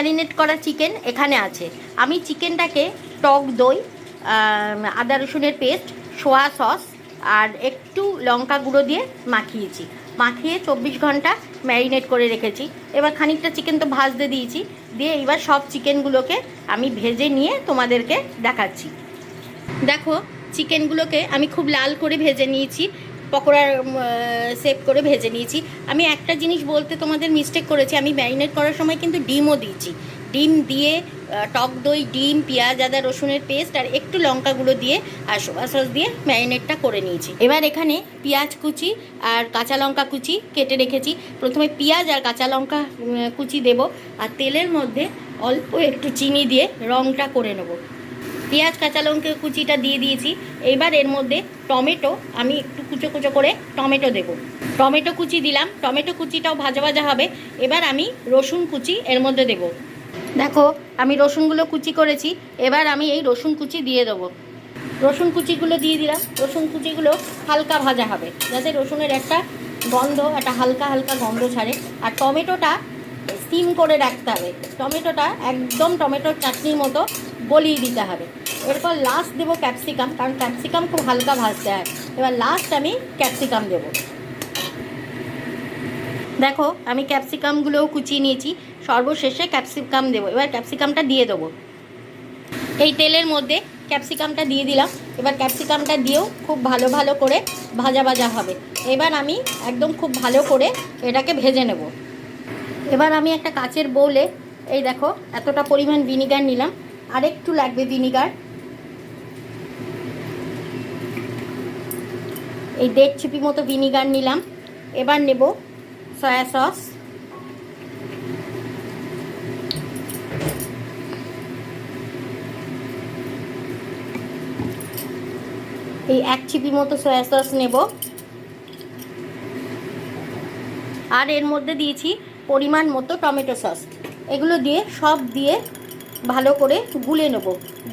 Marinate করা chicken এখানে আছে। আমি চিকেনটাকে টক দই আদা রসুনের পেস্ট, সোয়া সস আর একটু লঙ্কা গুঁড়ো দিয়ে মাখিয়েছি। মাখিয়ে চব্বিশ ঘণ্টা ম্যারিনেট করে রেখেছি। এবার খানিকটা চিকেন তো ভাজতে দিয়েছি। দিয়ে এবার সব চিকেনগুলোকে আমি ভেজে নিয়ে তোমাদেরকে দেখাচ্ছি। দেখো, চিকেনগুলোকে আমি খুব লাল করে ভেজে নিয়েছি। পকোড়ার সেভ করে ভেজে নিয়েছি। আমি একটা জিনিস বলতে তোমাদের মিস্টেক করেছি, আমি ম্যারিনেট করার সময় কিন্তু ডিমও দিয়েছি। ডিম দিয়ে টক দই, ডিম, পেঁয়াজ, আদা, রসুনের পেস্ট আর একটু লঙ্কা গুঁড়ো দিয়ে আর সোয়া সস দিয়ে ম্যারিনেটটা করে নিয়েছি। এবার এখানে পেঁয়াজ কুচি আর কাঁচা লঙ্কা কুচি কেটে রেখেছি। প্রথমে পেঁয়াজ আর কাঁচা লঙ্কা কুচি দেব আর তেলের মধ্যে অল্প একটু চিনি দিয়ে রঙটা করে নেব। পেঁয়াজ, কাঁচা লঙ্কা কুচিটা দিয়ে দিয়েছি। এবার এর মধ্যে টমেটো আমি একটু কুচো কুচো করে টমেটো দেব। টমেটো কুচি দিলাম, টমেটো কুচিটাও ভাজা ভাজা হবে। এবার আমি রসুন কুচি এর মধ্যে দেব। দেখো, আমি রসুনগুলো কুচি করেছি, এবার আমি এই রসুন কুচি দিয়ে দেবো। রসুন কুচিগুলো দিয়ে দিলাম, রসুন কুচিগুলো হালকা ভাজা হবে, যাতে রসুনের একটা গন্ধ, একটা হালকা হালকা গন্ধ ছাড়ে। আর টমেটোটা স্টিম করে রাখতে হবে। টমেটোটা একদম টমেটোর চাটনির মতো গলিয়ে দিতে হবে। এরপর লাস্ট দেবো ক্যাপসিকাম কারণ ক্যাপসিকাম খুব হালকা ভাজতে হয়। এবার লাস্ট আমি ক্যাপসিকাম দেবো। দেখো, আমি ক্যাপসিকামগুলোও কুচিয়ে নিয়েছি। সর্বশেষে ক্যাপসিকাম দেবো। এবার ক্যাপসিকামটা দিয়ে দেবো। এই তেলের মধ্যে ক্যাপসিকামটা দিয়ে দিলাম। এবার ক্যাপসিকামটা দিয়েও খুব ভালো ভালো করে ভাজা ভাজা হবে। এবার আমি একদম খুব ভালো করে এটাকে ভেজে নেব। এবার আমি একটা কাচের বউলে এই দেখো, এতটা পরিমাণ ভিনিগার নিলাম। আর একটু লাগবে ভিনিগার এই দেড় ছিপি মতো ভিনিগার নিলাম। এবার নেব সয়া সস। এই এক ছিপি মতো সয়া সস নেব। আর এর মধ্যে দিয়েছি পরিমাণ মতো টমেটো সস। এগুলো দিয়ে সব দিয়ে ভালো করে গুলে নেব।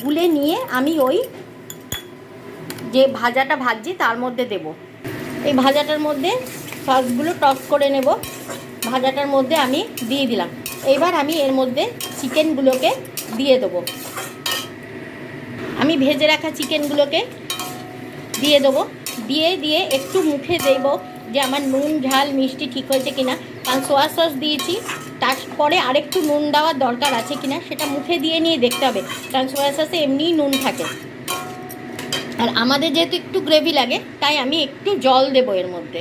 গুলে নিয়ে আমি ওই যে ভাজাটা ভাজছি তার মধ্যে দেব। এই ভাজাটার মধ্যে সসগুলো টস করে নেব। ভাজাটার মধ্যে আমি দিয়ে দিলাম। এবার আমি এর মধ্যে চিকেনগুলোকে দিয়ে দেবো। আমি ভেজে রাখা চিকেনগুলোকে দিয়ে দেবো। দিয়ে দিয়ে একটু মুখে দেব যে আমার নুন, ঝাল, মিষ্টি ঠিক হয়েছে কিনা। কারণ সোয়া সস দিয়েছি তারপরে আরেকটু নুন দেওয়ার দরকার আছে কিনা সেটা মুখে দিয়ে নিয়ে দেখতে হবে। কারণ সোয়া সসে এমনিই নুন থাকে। আর আমাদের যেহেতু একটু গ্রেভি লাগে, তাই আমি একটু জল দেবো এর মধ্যে।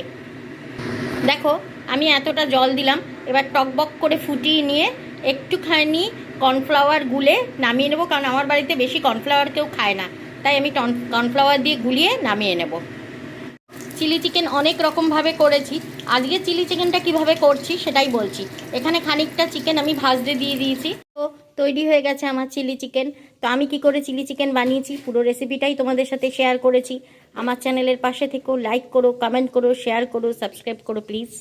দেখো, আমি এতটা জল দিলাম, এবার টকবক করে ফুটিয়ে নিয়ে একটুখানি কর্নফ্লাওয়ার গুলে নামিয়ে নেব, কারণ আমার বাড়িতে বেশি কর্নফ্লাওয়ার কেউ খায় না। তাই আমি টন কর্নফ্লাওয়ার দিয়ে গুলিয়ে নামিয়ে নেব। চিলি চিকেন অনেক রকমভাবে করেছি। আজকে চিলি চিকেনটা কীভাবে করছি সেটাই বলছি। এখানে খানিকটা চিকেন আমি ভাজতে দিয়ে দিয়েছি। তো তৈরি হয়ে গেছে আমার চিলি চিকেন তো আমি কি করে চিলি চিকেন বানিয়েছি? পুরো রেসিপিটাই তোমাদের সাথে শেয়ার করেছি। আমার চ্যানেলের পাশে থেকেও লাইক করো কমেন্ট করো শেয়ার করো সাবস্ক্রাইব করো প্লিজ